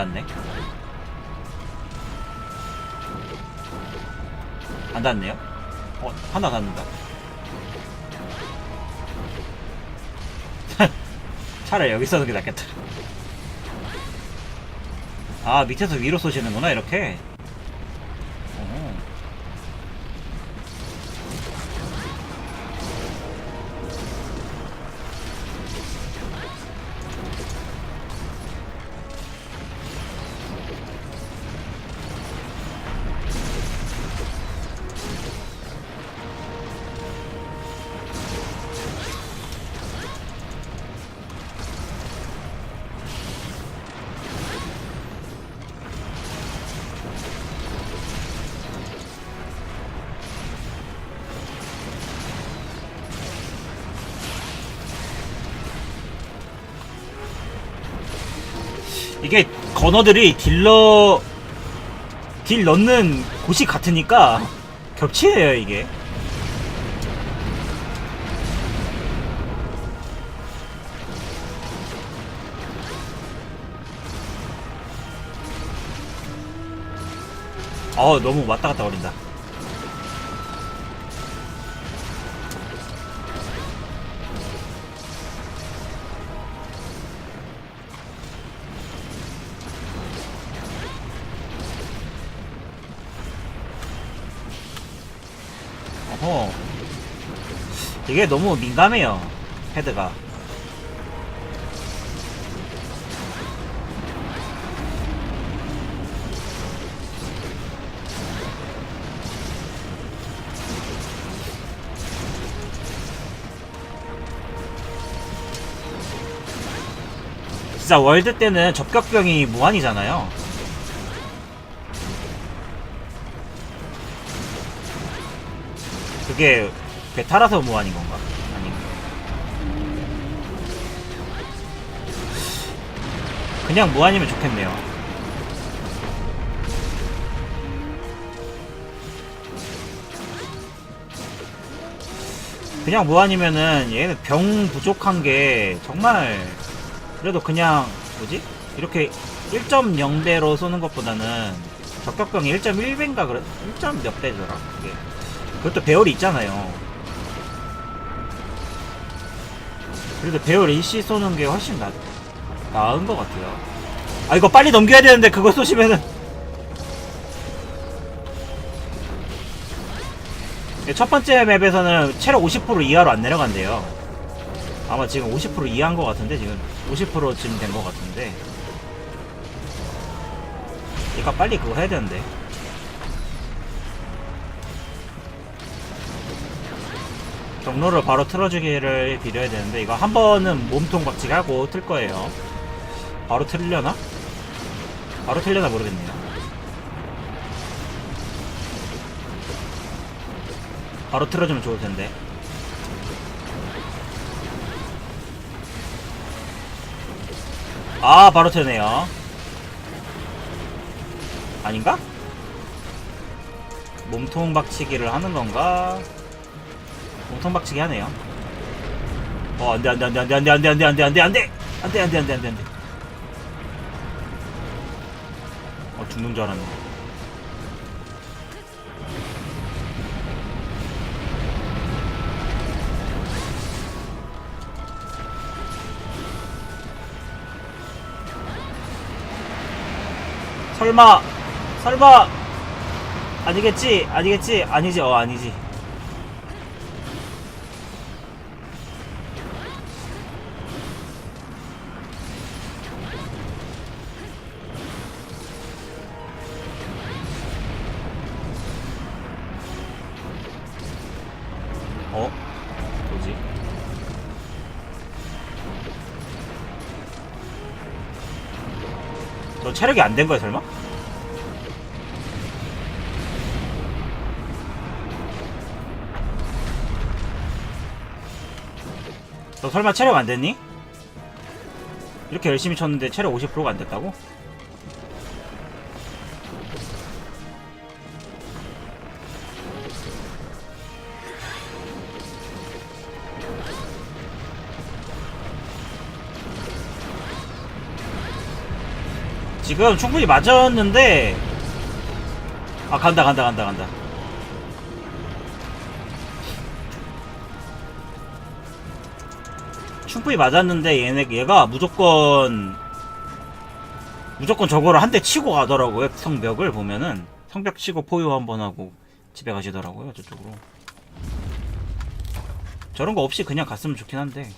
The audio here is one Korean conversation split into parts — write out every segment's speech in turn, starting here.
안 닿네. 안 닿네요. 어, 하나 닿는다. 차라리 여기 써는 게 낫겠다. 아, 밑에서 위로 쏘시는구나, 이렇게. 이게 건어들이 딜러 딜 넣는 곳이 같으니까 겹치네요 이게. 어 너무 왔다 갔다 거린다 어허 이게 너무 민감해요 헤드가. 진짜 월드 때는 접격병이 무한이잖아요 그게 베타라서 무한인 건가? 아닌가? 그냥 무한이면 좋겠네요. 그냥 무한이면은 얘는 병 부족한 게 정말 그래도 그냥 뭐지? 이렇게 1.0대로 쏘는 것보다는 적격병이 1.1배인가 그래? 1. 몇 배더라 그게 그것도 배열이 있잖아요. 그래도 배열 AC 쏘는 게 훨씬 나, 나은 것 같아요. 아, 이거 빨리 넘겨야 되는데 그거 쏘시면은. 첫 번째 맵에서는 체력 50% 이하로 안 내려간대요. 아마 지금 50% 이하인 것 같은데, 지금 50%쯤 된 것 같은데. 얘가 빨리 그거 해야 되는데. 경로를 바로 틀어주기를 빌어야 되는데 이거 한 번은 몸통 박치기 하고 틀 거예요. 바로 틀려나? 바로 틀려나 모르겠네요. 바로 틀어주면 좋을 텐데. 아, 바로 트네요. 아닌가? 몸통 박치기를 하는 건가? 몸통 박치기 하네요. 어, 안 돼, 안 돼, 안 돼, 안 돼, 안 돼, 안 돼, 안 돼, 안 돼, 안 돼, 안 돼, 안 돼, 안 돼, 안 돼, 안 돼, 안 돼. 어, 죽는 줄 알았네. 설마, 설마, 아니겠지, 아니겠지, 아니지, 어, 아니지. 어? 뭐지? 너 체력이 안 된 거야 설마? 너 설마 체력 안 됐니? 이렇게 열심히 쳤는데 체력 50%가 안 됐다고? 지금 충분히 맞았는데. 아 간다 간다 간다 간다. 충분히 맞았는데 얘네 얘가 무조건 무조건 저거를 한 대 치고 가더라고요. 성벽을 보면은. 성벽 치고 포효 한번 하고 집에 가시더라고요 저쪽으로. 저런 거 없이 그냥 갔으면 좋긴 한데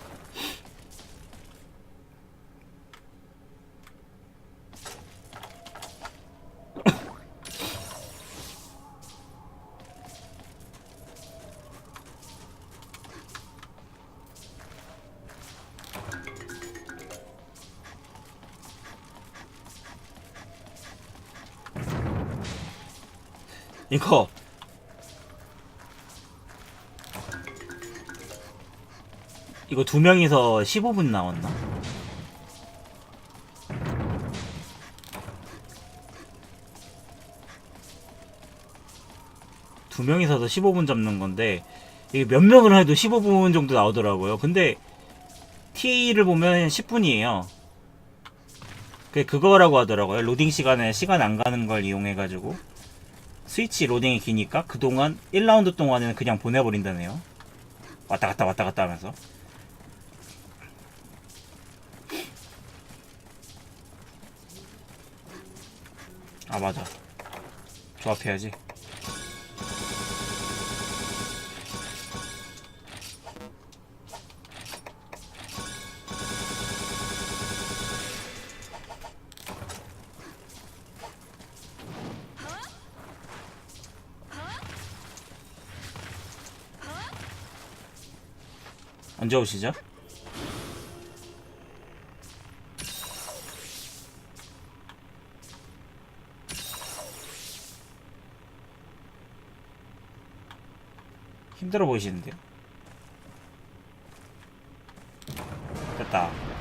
이거 이거 두 명이서 15분 나왔나? 두 명이서도 15분 잡는 건데 이게 몇 명을 해도 15분 정도 나오더라고요. 근데 TA를 보면 10분이에요. 그게 그거라고 하더라고요. 로딩 시간에 시간 안 가는 걸 이용해가지고 스위치 로딩이 기니까 그동안 1라운드 동안에는 그냥 보내버린다네요. 왔다 갔다 왔다 갔다 하면서. 아 맞아. 조합해야지. 언제 오시죠? 힘들어 보이시는데요? 됐다.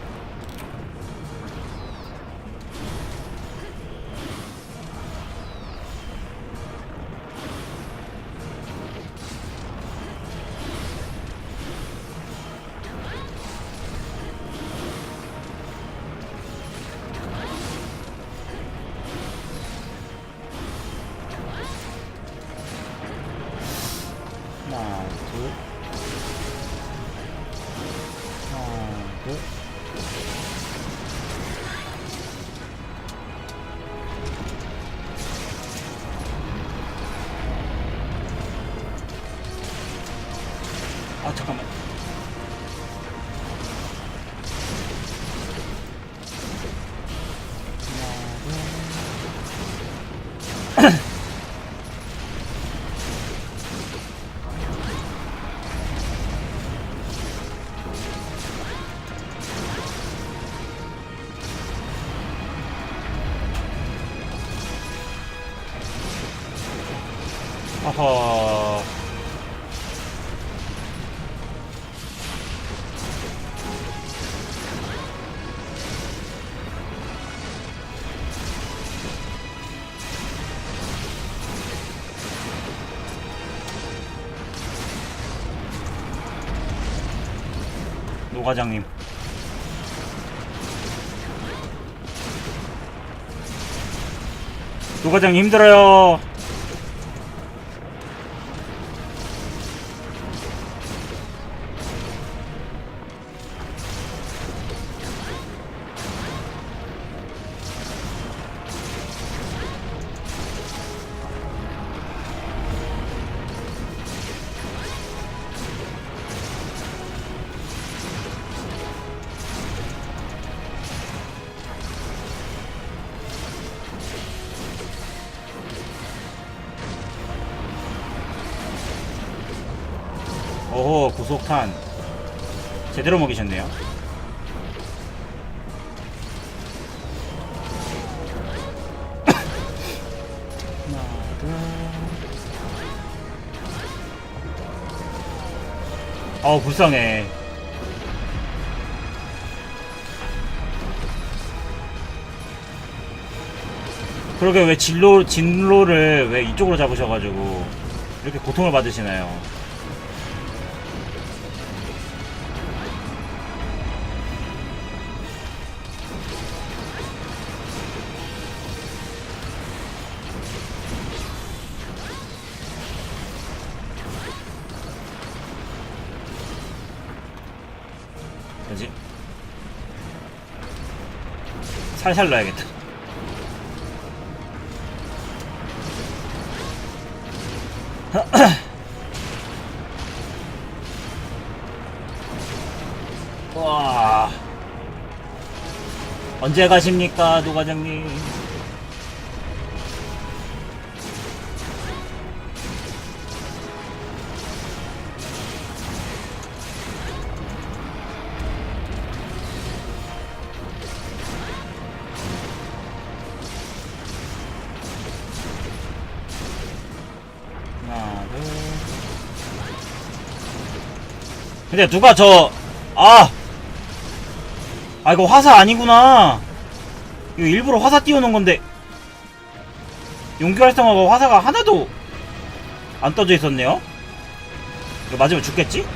허. 노 과장님. 노 과장님 힘들어요. 구속탄 제대로 먹이셨네요 어우 불쌍해 그러게 왜 진로 진로를 왜 이쪽으로 잡으셔가지고 이렇게 고통을 받으시나요? 살살 넣어야겠다. 와. 언제 가십니까, 노과장님? 근데 누가 저, 아! 아, 이거 화사 아니구나. 이거 일부러 화사 띄워놓은 건데. 용기 활성화가 화사가 하나도 안 떠져 있었네요? 이거 맞으면 죽겠지?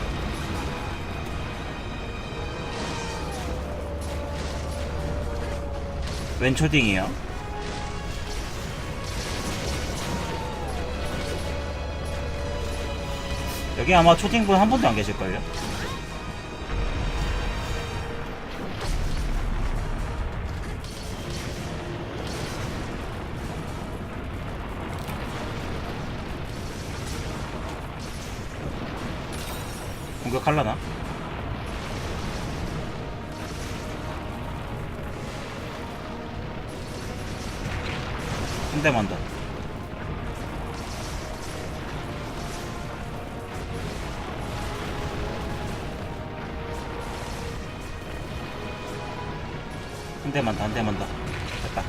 왼 초딩이요. 여기 아마 초딩분 한 분도 안 계실걸요? 한 대만 더, 한 대만 더. 됐다.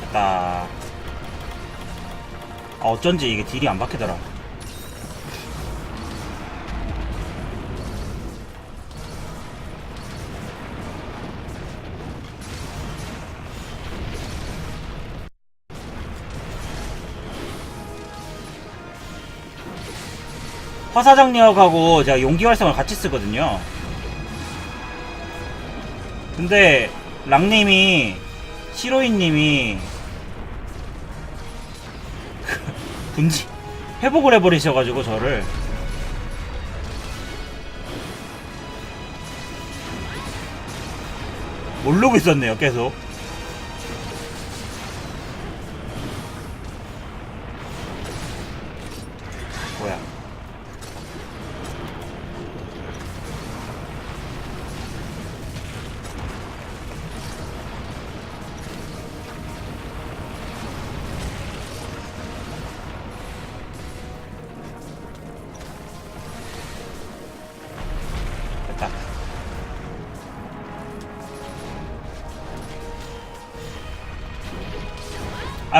됐다. 아, 어쩐지 이게 딜이 안 박히더라. 화사장력하고 제가 용기 활성을 같이 쓰거든요. 근데 랑님이 시로이님이 분지 회복을 해버리셔가지고 저를 모르고 있었네요 계속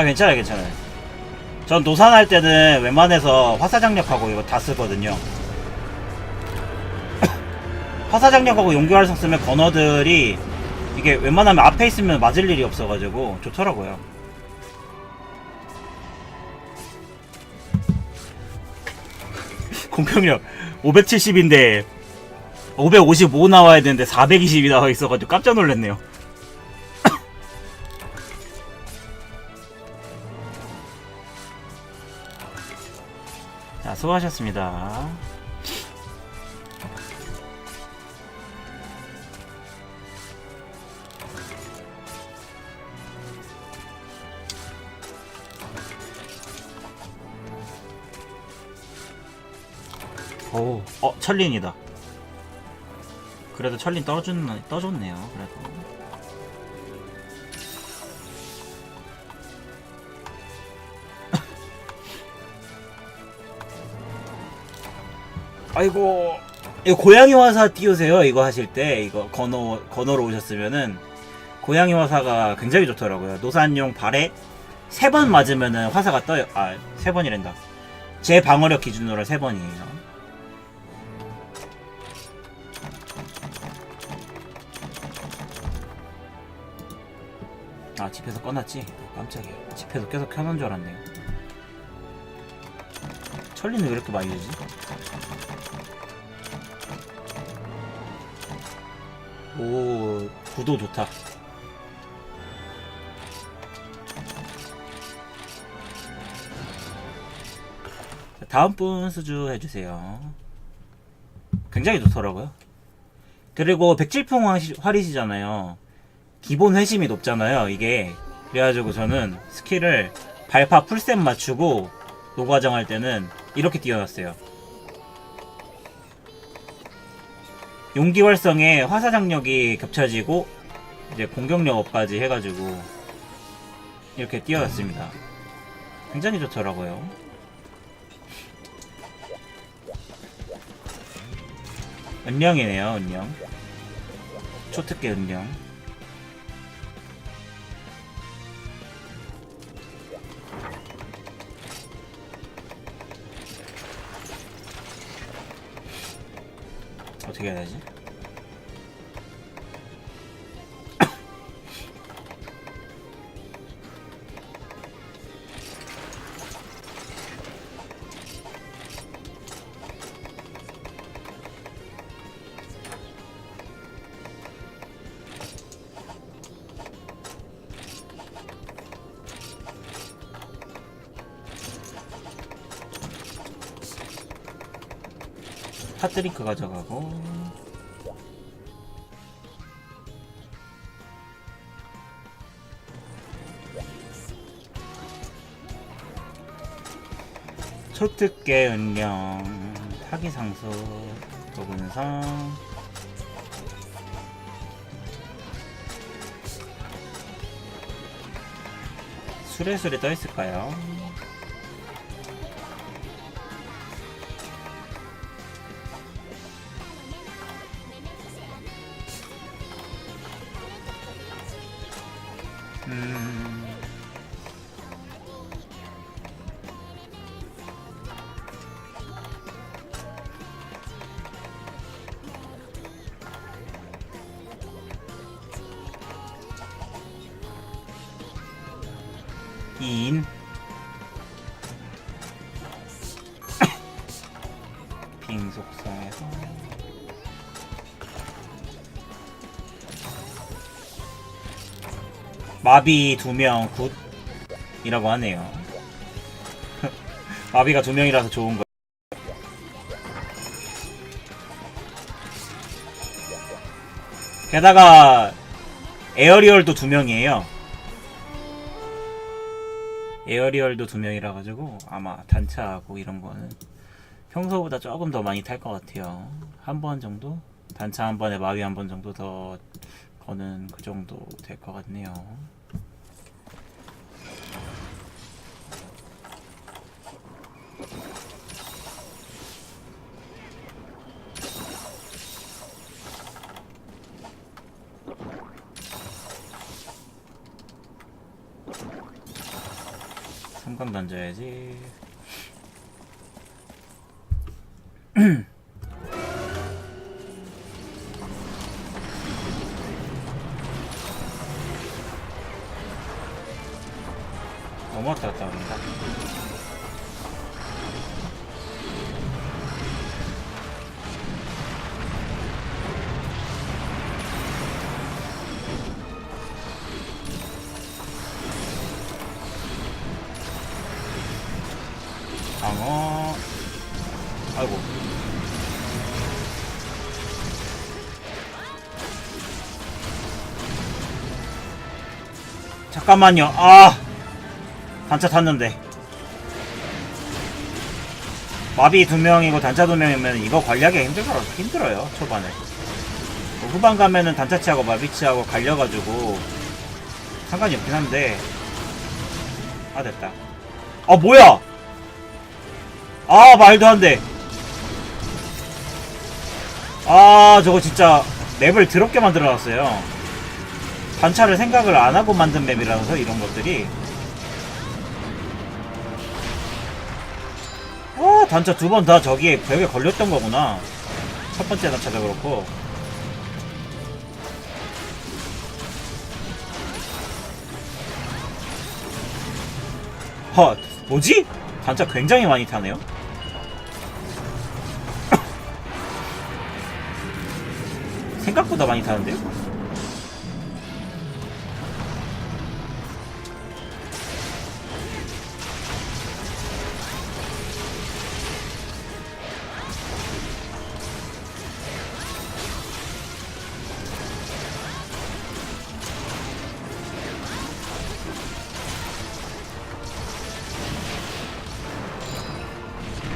아 괜찮아요 괜찮아요. 전 노산할 때는 웬만해서 화사장력하고 이거 다 쓰거든요. 화사장력하고 용기활성 쓰면 건어들이 이게 웬만하면 앞에 있으면 맞을 일이 없어가지고 좋더라고요. 공평력 570인데 555 나와야 되는데 420이 나와 있어가지고 깜짝 놀랐네요 수고하셨습니다. 오, 어, 철린이다. 그래도 철린 떠준, 떠줬네요, 그래도. 아이고. 이거 고양이 화사 띄우세요. 이거 하실 때 이거 건어 건어로 오셨으면은 고양이 화사가 굉장히 좋더라고요. 노산용 발에 세 번 맞으면은 화사가 떠요. 아 세 번이란다. 제 방어력 기준으로 세 번이에요. 아 집에서 꺼놨지? 어, 깜짝이야. 집에서 계속 켜놓은 줄 알았네요 천리는 왜 이렇게 많이 되지? 오, 구도 좋다. 다음 분 수주 해주세요. 굉장히 좋더라고요. 그리고 백질풍 활이시잖아요. 기본 회심이 높잖아요. 이게 그래가지고 저는 스킬을 발파 풀셋 맞추고 노과정 할 때는 이렇게 띄워놨어요. 용기 활성에 화사 장력이 겹쳐지고 이제 공격력 업까지 해가지고 이렇게 띄워놨습니다. 굉장히 좋더라고요. 은령이네요, 은령. 초특계 은령. 어떻게 해야 되지? 핫드링크 가져가고 초특계 은령 타기상수 도군성 수레수레 떠있을까요? 마비 두명 굿 이라고 하네요. 마비가 두 명이라서 좋은 거. 게다가 에어리얼도 두 명이에요. 에어리얼도 두 명이라 가지고 아마 단차하고 이런 거는 평소보다 조금 더 많이 탈 것 같아요. 한 번 정도 단차 한 번에 마비 한 번 정도 더 거는 그 정도 될 것 같네요. 삼각 던져야지. 잠깐만요. 아. 단차 탔는데. 마비 두 명이고 단차 두 명이면 이거 관리하기 힘들어, 힘들어요, 초반에. 뭐 후반 가면은 단차치하고 마비치하고 갈려가지고 상관이 없긴 한데. 아, 됐다. 아, 뭐야! 아 말도 안 돼. 아 저거 진짜 맵을 더럽게 만들어놨어요. 단차를 생각을 안 하고 만든 맵이라서 이런 것들이. 아 단차 두 번 다 저기에 벽에 걸렸던 거구나. 첫 번째 단차도 그렇고. 헛 뭐지? 단차 굉장히 많이 타네요. 생각보다 많이 타는데요?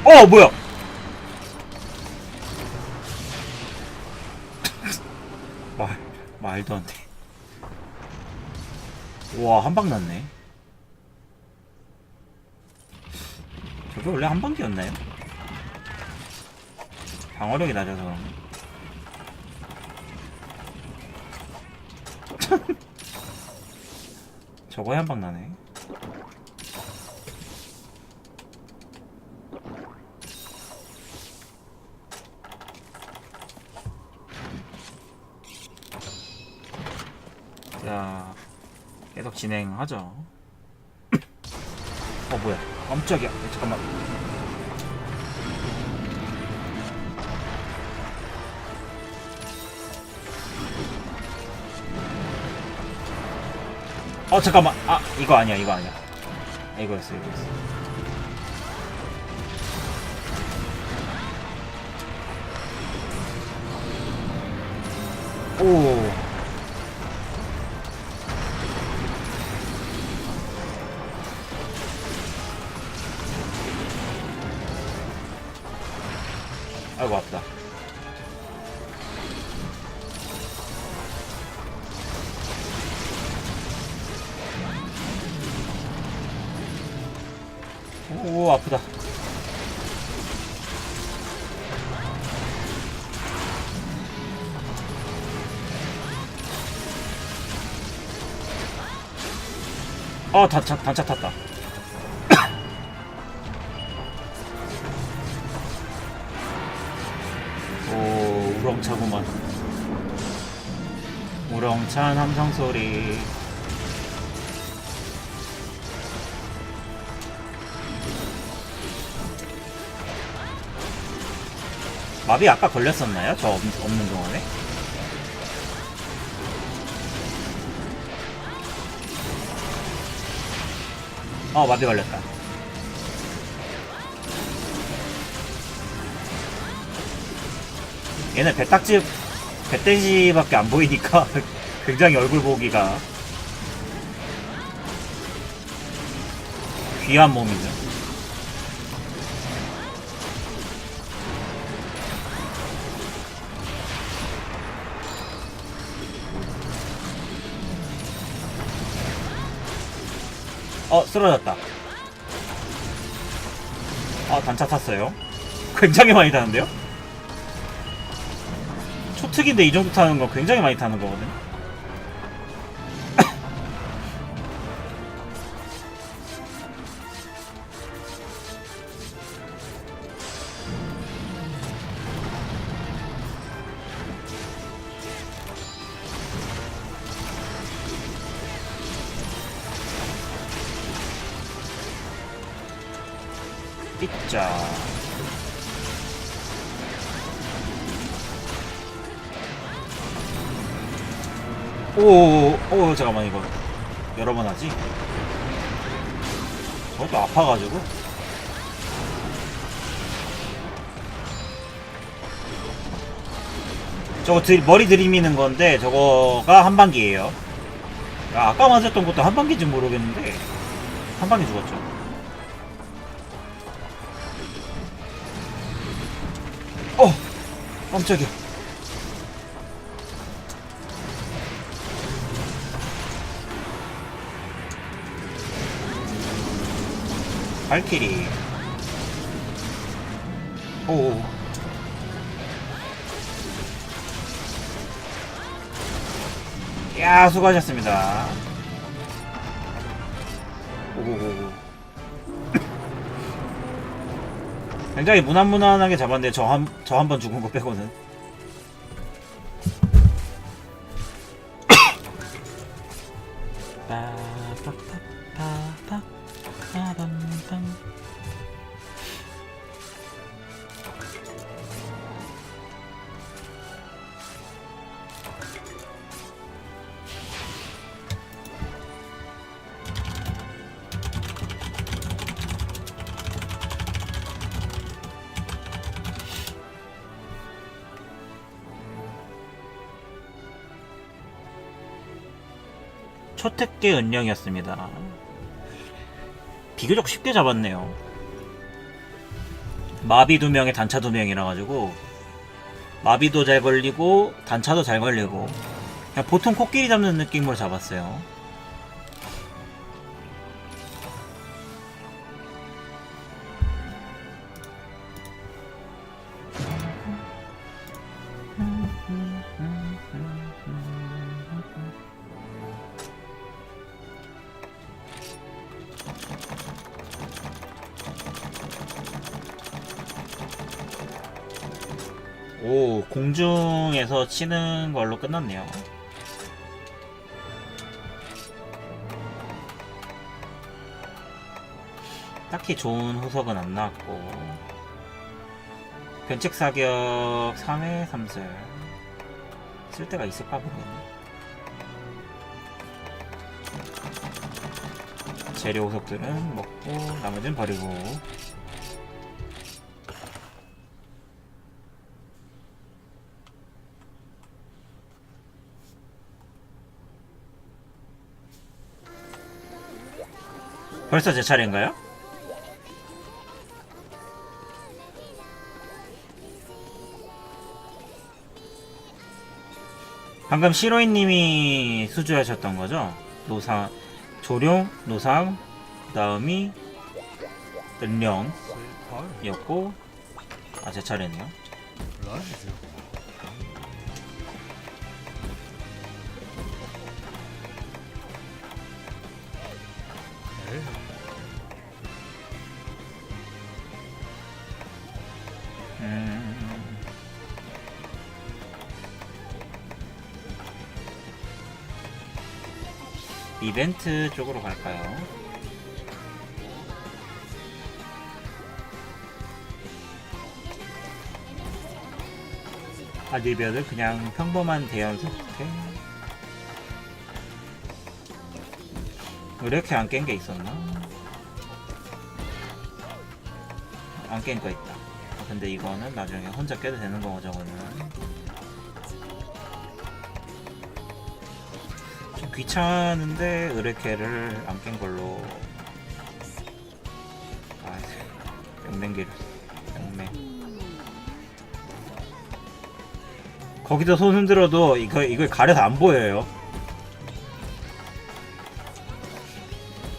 어 뭐야? 말 말도 안 돼. 와 한 방 났네. 저게 원래 한 방기였나요? 방어력이 낮아서. 저거에 한 방 나네. 자, 계속 진행하죠. 어, 뭐야. 깜짝이야. 네, 잠깐만. 어, 잠깐만. 아, 이거 아니야, 이거 아니야. 아, 이거였어, 이거였어. 오. 어 단차 단차 탔다 오 우렁차구만 우렁찬 함성 소리 마비 아까 걸렸었나요? 저 없, 없는 동안에? 어 마비 걸렸다 얘는 배딱지 배돼지밖에 안 보이니까 굉장히 얼굴 보기가 귀한 몸이죠. 어 쓰러졌다. 아 단차 탔어요. 굉장히 많이 타는데요? 초특인데 이 정도 타는 거 굉장히 많이 타는 거거든. 잠깐만 이거 여러 번 하지? 저것도 아파가지고. 저거 들, 머리 들이미는 건데 저거가 한 방기예요. 아, 아까 맞았던 것도 한 방기인지 모르겠는데 한 방에 죽었죠. 어, 깜짝이야. 발키리. 오. 야, 수고하셨습니다. 오고고고. 굉장히 무난무난하게 잡았는데 저 한 저 한 번 죽은 거 빼고는. 초특계 은령이었습니다. 비교적 쉽게 잡았네요. 마비 두 명에 단차 두 명이라 가지고 마비도 잘 걸리고 단차도 잘 걸리고 그냥 보통 코끼리 잡는 느낌으로 잡았어요. 오, 공중에서 치는 걸로 끝났네요. 딱히 좋은 후석은 안 나왔고. 변칙 사격 3회 3슬 쓸 데가 있을까 보겠네. 재료 후석들은 먹고 나머지는 버리고 벌써 제 차례인가요? 방금 시로이님이 수주하셨던 거죠? 노상, 조룡, 노상, 그 다음이 은령이었고, 아, 제 차례네요. 이벤트 쪽으로 갈까요? 아니면은 그냥 평범한 대형 소프트 이렇게 안 깬 게 있었나? 안 깬 거 있다. 아, 근데 이거는 나중에 혼자 깨도 되는 거고 저거는 귀찮은데 의뢰캐를 안 깬 걸로 아 영맹기를 영맹 거기서 손 흔들어도 이거 이걸 가려서 안 보여요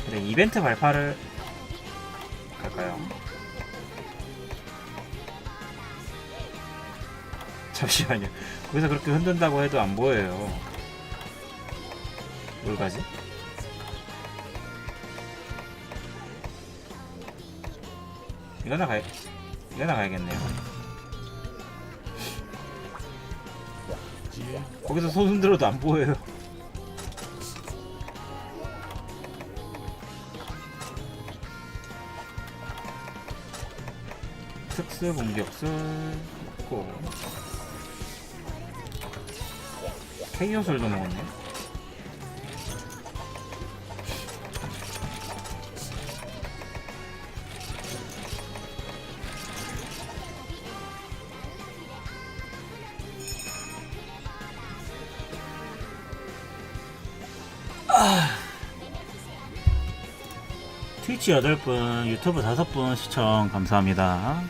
그래 이벤트 발파를 갈까요? 잠시만요. 거기서 그렇게 흔든다고 해도 안 보여요. 뭘 가지? 이거나 가, 이거나 가야겠네요. 거기서 손 흔들어도 안 보여요. 특수 공격술 고 케이오술도 먹었네. 트위치 8분, 유튜브 5분 시청 감사합니다.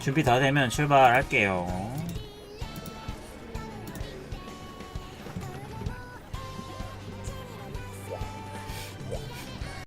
준비 다 되면 출발할게요.